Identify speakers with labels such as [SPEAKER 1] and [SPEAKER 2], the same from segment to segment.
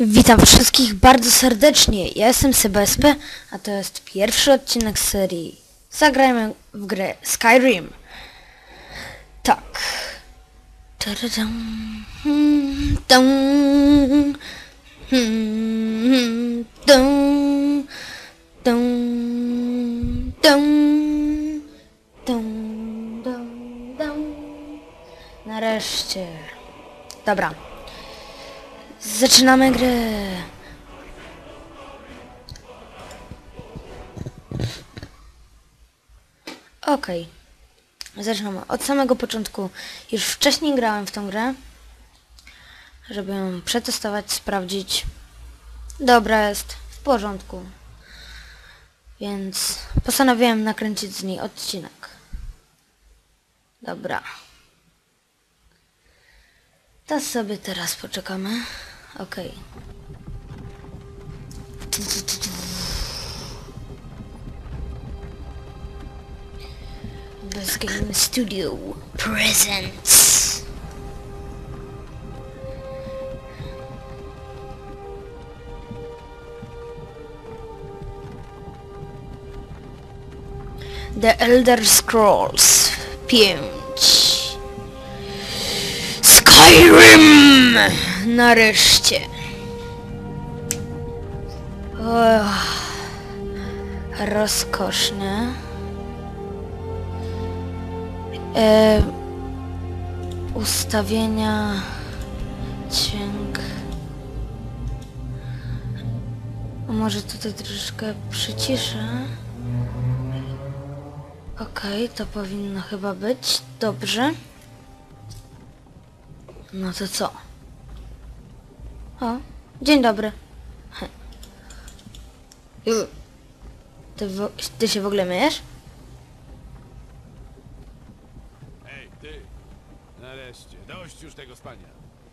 [SPEAKER 1] Witam wszystkich bardzo serdecznie. Ja jestem SebaSP, a to jest pierwszy odcinek serii Zagrajmy w grę Skyrim. Tak. Nareszcie. Dobra. Zaczynamy grę. Okej. Zaczynamy. Od samego początku już wcześniej grałem w tą grę. Żeby ją przetestować, sprawdzić. Dobra jest. W porządku. Więc postanowiłem nakręcić z niej odcinek. Dobra. To sobie teraz poczekamy. Okej. This Game Studio presents. The Elder Scrolls 5 Skyrim! Nareszcie. Och, rozkoszne. E, ustawienia dźwięk. Może tutaj troszeczkę przyciszę. Okej, to powinno chyba być. Dobrze. No to co? O, dzień dobry. Ty, ty się w ogóle myjesz?
[SPEAKER 2] Ej, ty! Nareszcie, dość już tego spania.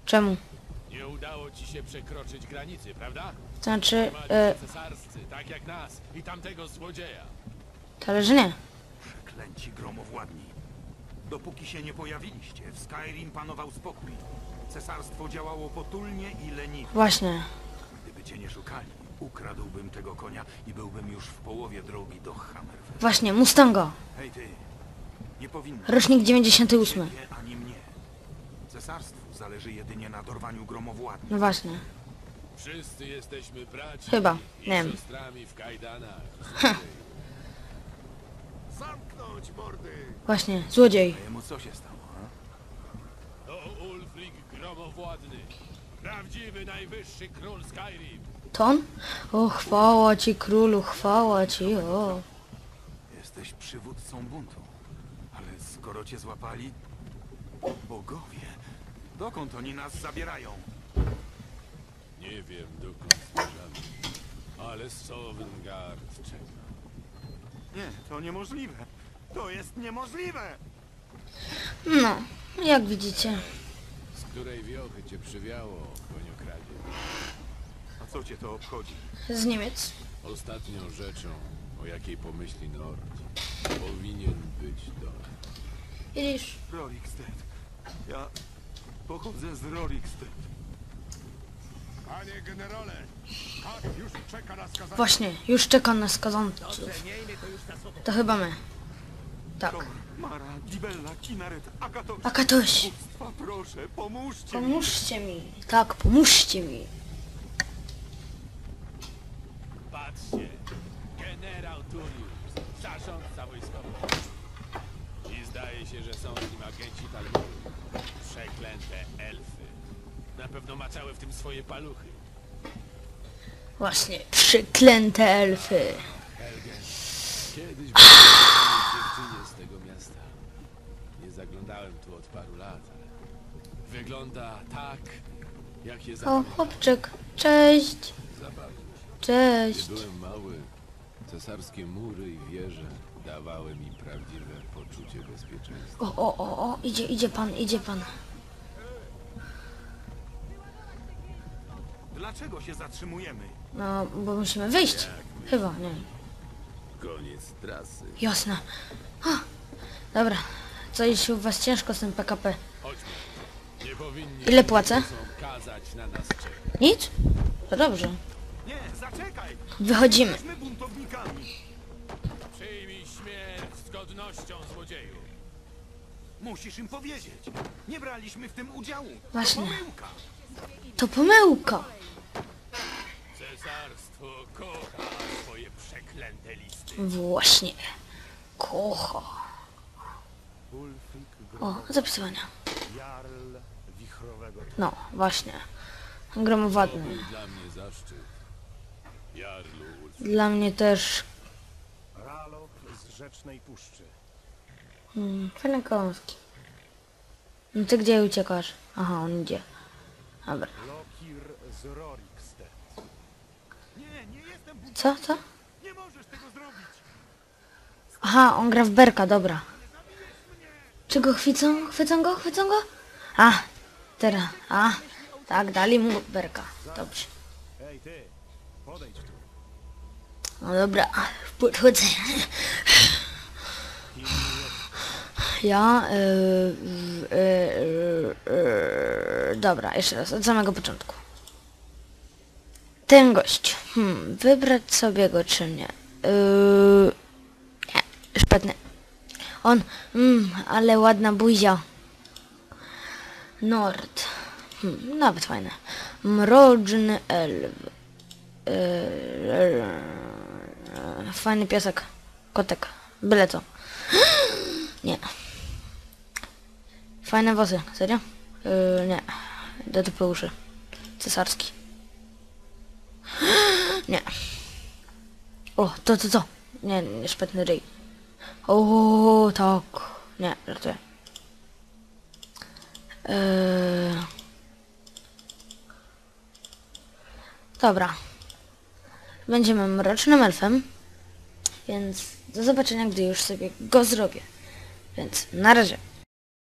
[SPEAKER 1] Czemu?
[SPEAKER 2] Nie udało ci się przekroczyć granicy, prawda?
[SPEAKER 1] To znaczy,
[SPEAKER 2] cesarscy, tak jak nas i tamtego złodzieja.
[SPEAKER 1] nie.
[SPEAKER 3] Przeklęci gromowładni. Dopóki się nie pojawiliście, w Skyrim panował spokój. Cesarstwo działało potulnie i leniwie.
[SPEAKER 1] Właśnie.
[SPEAKER 3] Gdyby cię nie szukali, ukradłbym tego konia i byłbym już w połowie drogi do Hammerfell.
[SPEAKER 1] Właśnie, Mustango.
[SPEAKER 3] Hej ty, nie powinno
[SPEAKER 1] Rocznik 98.
[SPEAKER 3] ciebie ani mnie. Cesarstwu zależy jedynie na dorwaniu gromowładni.
[SPEAKER 1] No właśnie.
[SPEAKER 2] Wszyscy jesteśmy braćmi
[SPEAKER 1] Chyba,
[SPEAKER 2] i
[SPEAKER 1] nie wiem.
[SPEAKER 2] siostrami w kajdanach. Zamknąć mordy!
[SPEAKER 1] Właśnie, złodziej.
[SPEAKER 3] Jemu co się stało?
[SPEAKER 2] To Ulfric Gromowładny. Prawdziwy najwyższy król Skyrim.
[SPEAKER 1] Ton? O, chwała ci królu, chwała ci, o.
[SPEAKER 3] Jesteś przywódcą buntu. Ale skoro cię złapali... Bogowie, dokąd oni nas zabierają?
[SPEAKER 2] Nie wiem dokąd zmierzamy, ale Sovngarde czeka.
[SPEAKER 3] Nie, to niemożliwe. To jest niemożliwe!
[SPEAKER 1] No, jak widzicie.
[SPEAKER 2] Z której wiochy cię przywiało, koniokradzie?
[SPEAKER 3] A co cię to obchodzi?
[SPEAKER 1] Z Niemiec.
[SPEAKER 2] Ostatnią rzeczą, o jakiej pomyśli Nord, powinien być dom.
[SPEAKER 1] Widzisz?
[SPEAKER 3] Rorikstead. Ja pochodzę z Rorikstead.
[SPEAKER 4] Panie generale, tak już czeka na skazanie.
[SPEAKER 1] Właśnie, już czeka na skazanцów. To chyba my. Tak.
[SPEAKER 3] Thor, Mara, Dibella, Kinaret, Agatos.
[SPEAKER 1] Akatoś,
[SPEAKER 3] Bóstwa, proszę, pomóżcie mi.
[SPEAKER 1] pomóżcie mi. Tak, pomóżcie mi.
[SPEAKER 2] Patrzcie, generał Tullius, zarządca wojskowy. I zdaje się, że są z nim agenci Talmudu. Przeklęte elfy. Na pewno maczały w tym swoje paluchy.
[SPEAKER 1] Właśnie, przeklęte elfy.
[SPEAKER 2] Kiedyś byłem dziewczynie z tego miasta. Nie zaglądałem tu od paru lat, ale wygląda tak, jak je
[SPEAKER 1] O, chłopczyk, cześć.
[SPEAKER 2] Zabawnie.
[SPEAKER 1] Cześć.
[SPEAKER 2] Gdy byłem mały, cesarskie mury i wieże dawały mi prawdziwe poczucie bezpieczeństwa.
[SPEAKER 1] O, o, o, o, idzie, idzie pan, idzie pan.
[SPEAKER 3] Dlaczego się zatrzymujemy?
[SPEAKER 1] No, bo musimy wyjść. Chyba, nie.
[SPEAKER 2] Koniec trasy.
[SPEAKER 1] Jasne. O, dobra. Co jeśli u was ciężko z tym PKP?
[SPEAKER 2] Chodźmy. Nie powinni
[SPEAKER 1] Ile płacę? Nic? To dobrze.
[SPEAKER 3] Nie, zaczekaj!
[SPEAKER 1] Wychodzimy.
[SPEAKER 3] Jesteśmy buntownikami.
[SPEAKER 2] Przyjmij śmierć z godnością złodzieju.
[SPEAKER 3] Musisz im powiedzieć. Nie braliśmy w tym udziału.
[SPEAKER 1] Właśnie.
[SPEAKER 3] To pomyłka.
[SPEAKER 1] To pomyłka.
[SPEAKER 2] Cesarstwo kocha swoje przeklęte listy.
[SPEAKER 1] Właśnie. Kocha. O, zapisywania. No, właśnie.
[SPEAKER 2] Jarlu Ulf.
[SPEAKER 1] Dla mnie też
[SPEAKER 4] Ralof z Rzecznej Puszczy.
[SPEAKER 1] Mm, fajne kołąski. No ty gdzie uciekasz? Aha, on idzie. Dobra. Co, co? Aha, on gra w berka, dobra. Czy go chwycą? Chwycą go? Chwycą go? A, teraz. A, tak, dali mu berka. Dobrze. No dobra, podchodzę. Ja, y, y, y, y, dobra, jeszcze raz, od samego początku. Ten gość, hmm, wybrać sobie go czy nie? Yy, nie, szpetny. On, mm, ale ładna buzia. Nord, hmm, nawet fajne. Mroczny elf. Yy, fajny piesek, kotek, byle co. Nie. Fajne włosy, serio? Yy, nie. Do dupy uszy. Cesarski. Nie. O, to, to, to. Nie, nie, szpetny ryj. O, tak. Nie, żartuję. Yy... Dobra. Będziemy mrocznym elfem. Więc do zobaczenia, gdy już sobie go zrobię. Więc na razie.